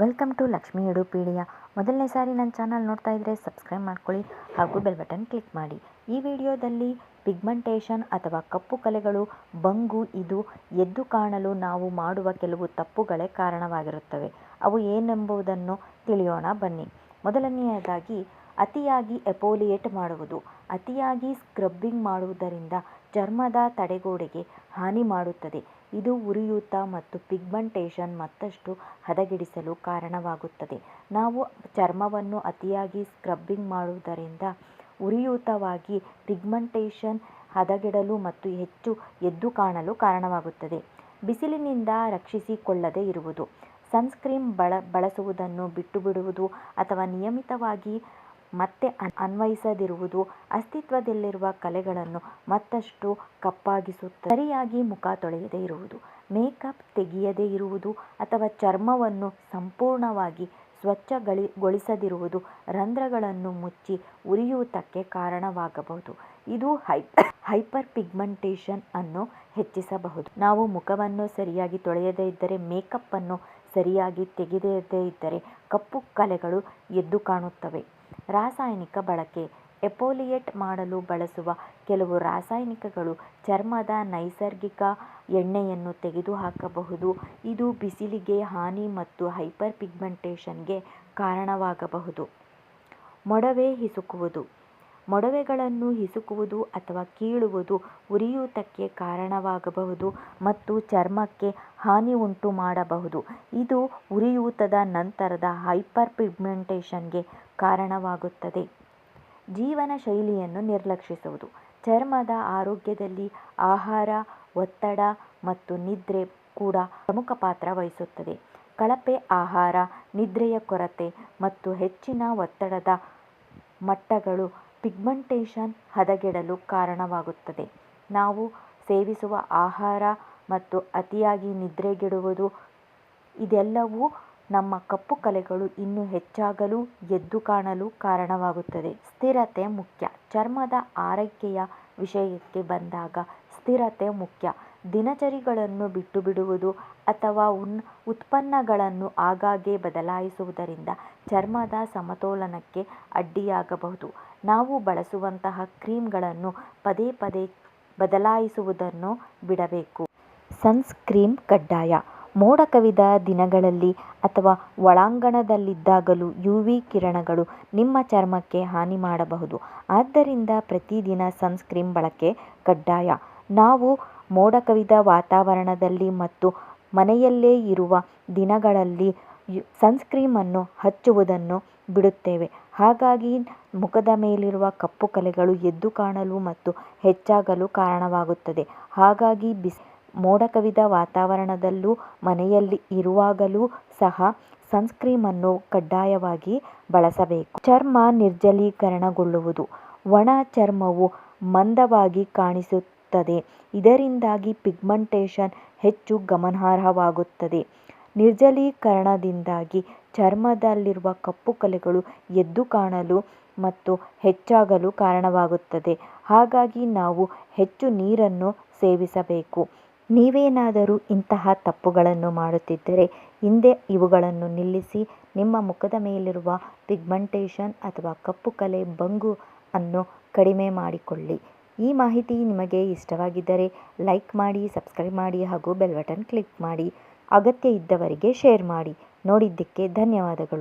Welcome to Lakshmi ಎಡುಪೀಡಿಯ ಮೊದಲನೇ ಸಾರಿ ನನ್ನ channel ನೋಡ್ತಾ ಇದ್ದರೆ ಸಬ್ಸ್ಕ್ರೈಬ್ ಮಾಡ್ಕೊಳ್ಳಿ ಹಾಗೂ ಬೆಲ್ ಬಟನ್ ಕ್ಲಿಕ್ ಮಾಡಿ. ಈ ವಿಡಿಯೋದಲ್ಲಿ ಪಿಗ್ಮೆಂಟೇಷನ್ ಅಥವಾ ಕಪ್ಪು ಕಲೆಗಳು, ಬಂಗು, ಇದು ಎದ್ದು ಕಾಣಲು ನಾವು ಮಾಡುವ ಕೆಲವು ತಪ್ಪುಗಳೇ ಕಾರಣವಾಗಿರುತ್ತವೆ. ಅವು ಏನೆಂಬುದನ್ನು ತಿಳಿಯೋಣ ಬನ್ನಿ. ಮೊದಲನೆಯದಾಗಿ, ಅತಿಯಾಗಿ ಎಪೋಲಿಯೇಟ್ ಮಾಡುವುದು. ಅತಿಯಾಗಿ ಸ್ಕ್ರಬ್ಬಿಂಗ್ ಮಾಡುವುದರಿಂದ ಚರ್ಮದ ತಡೆಗೋಡೆಗೆ ಹಾನಿ ಮಾಡುತ್ತದೆ. ಇದು ಉರಿಯೂತ ಮತ್ತು ಪಿಗ್ಮೆಂಟೇಷನ್ ಮತ್ತಷ್ಟು ಹದಗೆಡಿಸಲು ಕಾರಣವಾಗುತ್ತದೆ. ನಾವು ಚರ್ಮವನ್ನು ಅತಿಯಾಗಿ ಸ್ಕ್ರಬ್ಬಿಂಗ್ ಮಾಡುವುದರಿಂದ ಉರಿಯೂತವಾಗಿ ಪಿಗ್ಮೆಂಟೇಷನ್ ಹದಗೆಡಲು ಮತ್ತು ಹೆಚ್ಚು ಎದ್ದು ಕಾಣಲು ಕಾರಣವಾಗುತ್ತದೆ. ಬಿಸಿಲಿನಿಂದ ರಕ್ಷಿಸಿಕೊಳ್ಳದೇ ಇರುವುದು. ಸನ್ಸ್ಕ್ರೀನ್ ಬಳ ಬಳಸುವುದನ್ನು ಬಿಟ್ಟುಬಿಡುವುದು ಅಥವಾ ನಿಯಮಿತವಾಗಿ ಮತ್ತೆ ಅನ್ವಯಿಸದಿರುವುದು ಅಸ್ತಿತ್ವದಲ್ಲಿರುವ ಕಲೆಗಳನ್ನು ಮತ್ತಷ್ಟು ಕಪ್ಪಾಗಿಸುತ್ತದೆ ಸರಿಯಾಗಿ ಮುಖ ತೊಳೆಯದೇ ಇರುವುದು, ಮೇಕಪ್ ತೆಗೆಯದೇ ಇರುವುದು ಅಥವಾ ಚರ್ಮವನ್ನು ಸಂಪೂರ್ಣವಾಗಿ ಸ್ವಚ್ಛಗೊಳಿಸದಿರುವುದು ರಂಧ್ರಗಳನ್ನು ಮುಚ್ಚಿ ಉರಿಯೂತಕ್ಕೆ ಕಾರಣವಾಗಬಹುದು. ಇದು ಹೈಪರ್ ಪಿಗ್ಮೆಂಟೇಷನ್ ಅನ್ನು ಹೆಚ್ಚಿಸಬಹುದು. ನಾವು ಮುಖವನ್ನು ಸರಿಯಾಗಿ ತೊಳೆಯದೇ ಇದ್ದರೆ, ಮೇಕಪ್ ಅನ್ನು ಸರಿಯಾಗಿ ತೆಗೆದೇ ಇದ್ದರೆ ಕಪ್ಪು ಕಲೆಗಳು ಎದ್ದು ಕಾಣುತ್ತವೆ. ರಾಸಾಯನಿಕ ಬಳಕೆ, ಎಪೋಲಿಯೇಟ್ ಮಾಡಲು ಬಳಸುವ ಕೆಲವು ರಾಸಾಯನಿಕಗಳು ಚರ್ಮದ ನೈಸರ್ಗಿಕ ಎಣ್ಣೆಯನ್ನು ತೆಗೆದುಹಾಕಬಹುದು. ಇದು ಬಿಸಿಲಿಗೆ ಹಾನಿ ಮತ್ತು ಹೈಪರ್ ಪಿಗ್ಮೆಂಟೇಷನ್ಗೆ ಕಾರಣವಾಗಬಹುದು. ಮೊಡವೆ ಹಿಸುಕುವುದು. ಮೊಡವೆಗಳನ್ನು ಹಿಸುಕುವುದು ಅಥವಾ ಕೀಳುವುದು ಉರಿಯೂತಕ್ಕೆ ಕಾರಣವಾಗಬಹುದು ಮತ್ತು ಚರ್ಮಕ್ಕೆ ಹಾನಿ ಉಂಟು ಮಾಡಬಹುದು. ಇದು ಉರಿಯೂತದ ನಂತರದ ಹೈಪರ್ ಪಿಗ್ಮೆಂಟೇಷನ್ಗೆ ಕಾರಣವಾಗುತ್ತದೆ. ಜೀವನ ಶೈಲಿಯನ್ನು ನಿರ್ಲಕ್ಷಿಸುವುದು. ಚರ್ಮದ ಆರೋಗ್ಯದಲ್ಲಿ ಆಹಾರ, ಒತ್ತಡ ಮತ್ತು ನಿದ್ರೆ ಕೂಡ ಪ್ರಮುಖ ಪಾತ್ರ ವಹಿಸುತ್ತದೆ. ಕಳಪೆ ಆಹಾರ, ನಿದ್ರೆಯ ಕೊರತೆ ಮತ್ತು ಹೆಚ್ಚಿನ ಒತ್ತಡದ ಮಟ್ಟಗಳು ಪಿಗ್ಮೆಂಟೇಷನ್ ಹದಗೆಡಲು ಕಾರಣವಾಗುತ್ತದೆ. ನಾವು ಸೇವಿಸುವ ಆಹಾರ ಮತ್ತು ಅತಿಯಾಗಿ ನಿದ್ರೆಗೆಡುವುದು, ಇದೆಲ್ಲವೂ ನಮ್ಮ ಕಪ್ಪು ಕಲೆಗಳು ಇನ್ನೂ ಹೆಚ್ಚಾಗಲು, ಎದ್ದು ಕಾಣಲು ಕಾರಣವಾಗುತ್ತದೆ. ಸ್ಥಿರತೆ ಮುಖ್ಯ. ಚರ್ಮದ ಆರೈಕೆಯ ವಿಷಯಕ್ಕೆ ಬಂದಾಗ ಸ್ಥಿರತೆ ಮುಖ್ಯ. ದಿನಚರಿಗಳನ್ನು ಬಿಟ್ಟುಬಿಡುವುದು ಅಥವಾ ಉನ್, ಉತ್ಪನ್ನಗಳನ್ನು ಆಗಾಗ್ಗೆ ಬದಲಾಯಿಸುವುದರಿಂದ ಚರ್ಮದ ಸಮತೋಲನಕ್ಕೆ ಅಡ್ಡಿಯಾಗಬಹುದು. ನಾವು ಬಳಸುವಂತಹ ಕ್ರೀಮ್ಗಳನ್ನು ಪದೇ ಪದೇ ಬದಲಾಯಿಸುವುದನ್ನು ಬಿಡಬೇಕು. ಸನ್ಸ್ಕ್ರೀಮ್ ಕಡ್ಡಾಯ. ಮೋಡ ಕವಿದ ದಿನಗಳಲ್ಲಿ ಅಥವಾ ಒಳಾಂಗಣದಲ್ಲಿದ್ದಾಗಲೂ ಯು ವಿ ಕಿರಣಗಳು ನಿಮ್ಮ ಚರ್ಮಕ್ಕೆ ಹಾನಿ ಮಾಡಬಹುದು. ಆದ್ದರಿಂದ ಪ್ರತಿದಿನ ಸನ್ಸ್ಕ್ರೀಮ್ ಬಳಕೆ ಕಡ್ಡಾಯ. ನಾವು ಮೋಡ ಕವಿದ ವಾತಾವರಣದಲ್ಲಿ ಮತ್ತು ಮನೆಯಲ್ಲೇ ಇರುವ ದಿನಗಳಲ್ಲಿ ಸನ್ಸ್ಕ್ರೀನನ್ನು ಹಚ್ಚುವುದನ್ನು ಬಿಡುತ್ತೇವೆ. ಹಾಗಾಗಿ ಮುಖದ ಮೇಲಿರುವ ಕಪ್ಪು ಕಲೆಗಳು ಎದ್ದು ಕಾಣಲು ಮತ್ತು ಹೆಚ್ಚಾಗಲು ಕಾರಣವಾಗುತ್ತದೆ. ಹಾಗಾಗಿ ಬಿಸ್ ಮೋಡ ಕವಿದ ವಾತಾವರಣದಲ್ಲೂ, ಮನೆಯಲ್ಲಿ ಇರುವಾಗಲೂ ಸಹ ಸನ್ಸ್ಕ್ರೀಮನ್ನು ಕಡ್ಡಾಯವಾಗಿ ಬಳಸಬೇಕು. ಚರ್ಮ ನಿರ್ಜಲೀಕರಣಗೊಳ್ಳುವುದು. ಒಣ ಚರ್ಮವು ಮಂದವಾಗಿ ಕಾಣಿಸುತ್ತದೆ. ಇದರಿಂದಾಗಿ ಪಿಗ್ಮೆಂಟೇಷನ್ ಹೆಚ್ಚು ಗಮನಾರ್ಹವಾಗುತ್ತದೆ. ನಿರ್ಜಲೀಕರಣದಿಂದಾಗಿ ಚರ್ಮದಲ್ಲಿರುವ ಕಪ್ಪು ಕಲೆಗಳು ಎದ್ದು ಕಾಣಲು ಮತ್ತು ಹೆಚ್ಚಾಗಲು ಕಾರಣವಾಗುತ್ತದೆ. ಹಾಗಾಗಿ ನಾವು ಹೆಚ್ಚು ನೀರನ್ನು ಸೇವಿಸಬೇಕು. ನೀವೇನಾದರೂ ಇಂತಹ ತಪ್ಪುಗಳನ್ನು ಮಾಡುತ್ತಿದ್ದರೆ ಹಿಂದೆ ಇವುಗಳನ್ನು ನಿಲ್ಲಿಸಿ ನಿಮ್ಮ ಮುಖದ ಮೇಲಿರುವ ಪಿಗ್ಮೆಂಟೇಷನ್ ಅಥವಾ ಕಪ್ಪು ಕಲೆ ಬಂಗು ಅನ್ನು ಕಡಿಮೆ ಮಾಡಿಕೊಳ್ಳಿ. ಈ ಮಾಹಿತಿ ನಿಮಗೆ ಇಷ್ಟವಾಗಿದ್ದರೆ ಲೈಕ್ ಮಾಡಿ, ಸಬ್ಸ್ಕ್ರೈಬ್ ಮಾಡಿ ಹಾಗೂ ಬೆಲ್ ಬಟನ್ ಕ್ಲಿಕ್ ಮಾಡಿ. ಅಗತ್ಯ ಇದ್ದವರಿಗೆ ಶೇರ್ ಮಾಡಿ. ನೋಡಿದ್ದಕ್ಕೆ ಧನ್ಯವಾದಗಳು.